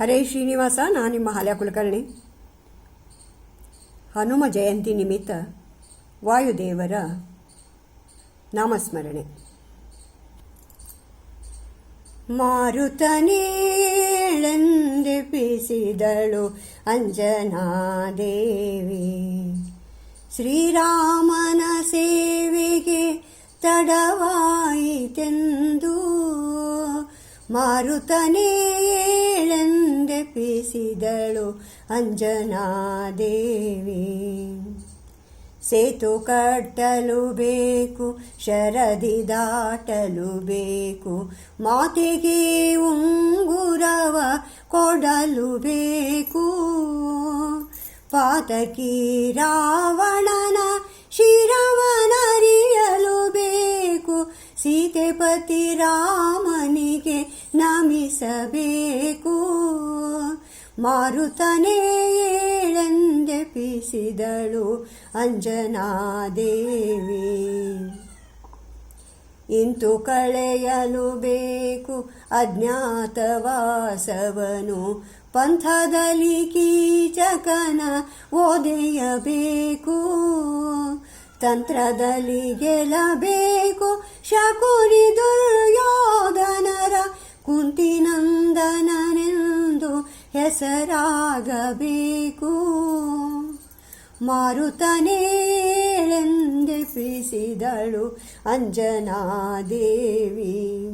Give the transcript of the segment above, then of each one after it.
ಹರೇ ಶ್ರೀನಿವಾಸ ನಾನು ನಿಮ್ಮ ಹಾಲ್ಯ ಕುಲಕರ್ಣಿ. ಹನುಮ ಜಯಂತಿ ನಿಮಿತ್ತ ವಾಯುದೇವರ ನಾಮಸ್ಮರಣೆ. ಮಾರುತನೇಳೆಂದೆಪಿಸಿದಳು ಅಂಜನಾದೇವಿ. ಶ್ರೀರಾಮನ ಸೇವೆಗೆ ತಡವಾಯಿತೆಂದು ಮಾರುತನೇಳೆಂದೆಪಿಸಿದಳು ಅಂಜನಾದೇವಿ ಸೇತು ಕಟ್ಟಲು ಬೇಕು, ಶರದಿ ದಾಟಲು ಬೇಕು, ಮಾತಿಗೆ ಉಂಗುರವ ಕೊಡಲು ಬೇಕು. ಪಾತಕಿ ರಾವಣನ ಶಿರವನರಿಯಲು ಬೇಕು, ಸೀತೆಪತಿ ರಾಮನಿಗೆ ನಮಿಸಬೇಕು. ಮಾರುತನೇ ಏಳೆಂದೆಪಿಸಿದಳು ಅಂಜನಾದೇವಿ. ಇಂತು ಕಳೆಯಲು ಬೇಕು ಅಜ್ಞಾತವಾಸವನು. ಪಂಥದಲ್ಲಿ ಕೀಚಕನ ಓದೆಯಬೇಕು. ತಂತ್ರದಲ್ಲಿ ಗೆಲ್ಲಬೇಕು. ಶಕುನಿ ದುರ್ಯೋಧನರ ಹೆಸರಾಗಬೇಕು ಮಾರುತನೇಳೆಂದೆಪಿಸಿದಳು ಅಂಜನಾದೇವಿ.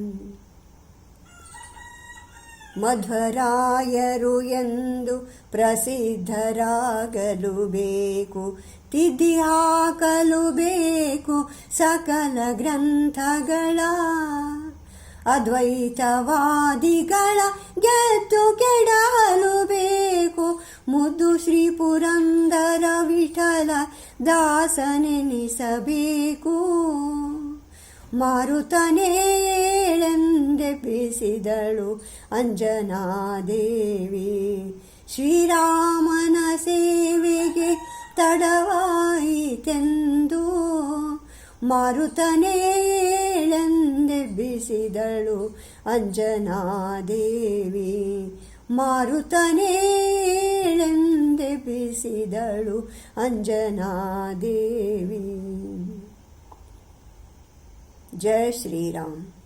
ಮಧ್ವರಾಯರು ಎಂದು ಪ್ರಸಿದ್ಧರಾಗಲು ಬೇಕು ತಿದ್ದಿ ಹಾಕಲು ಬೇಕು ಸಕಲ ಗ್ರಂಥಗಳ ಅದ್ವೈತವಾದಿಗಳ ಗೆದ್ದು ಕೆಡಲು ಬೇಕು ಮುದ್ದು ಶ್ರೀ ಪುರಂದರ ವಿಠಲ ದಾಸನೆನಿಸಬೇಕು. ಮಾರುತನೇಳೆಂದೆಪಿಸಿದಳು ಅಂಜನಾದೇವಿ. ಶ್ರೀರಾಮನ ಸೇವೆಗೆ ತಡವಾಯಿತೆಂದು ಗಳನ್ನೆಬ್ಬಿಸಿದಳು ಅಂಜನಾದೇವಿ. ಮಾರುತನೇಳೆಂದೆಬ್ಬಿಸಿದಳು ಅಂಜನಾದೇವಿ. ಜಯ ಶ್ರೀರಾಮ್.